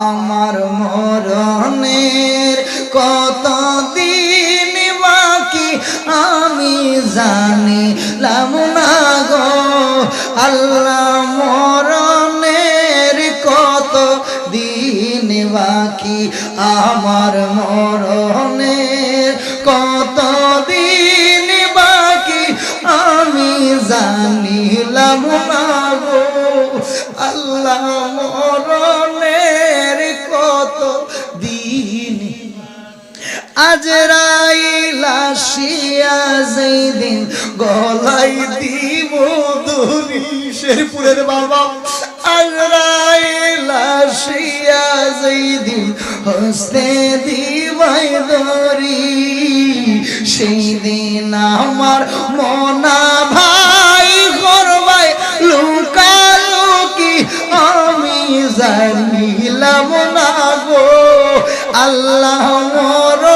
আমার মরণের কত দিন বাকি আমি জানিলাম না গো। আল্লাহ মরণের কত দিন বাকি আমার মরণের কত দিন বাকি আমি জানিলাম না গো। আল্লাহ মরণের আজরাইল আসিয়া যেদিন গলাই দিব দড়ি শেরপুরের বাবা। আজরাইল আসিয়া যেদিন হস্তে দিবাই দড়ি সেই দিন আমার মনা ভাই করবাই লুকালো কি আমি জানিলাম না গো। আল্লাহ মরণের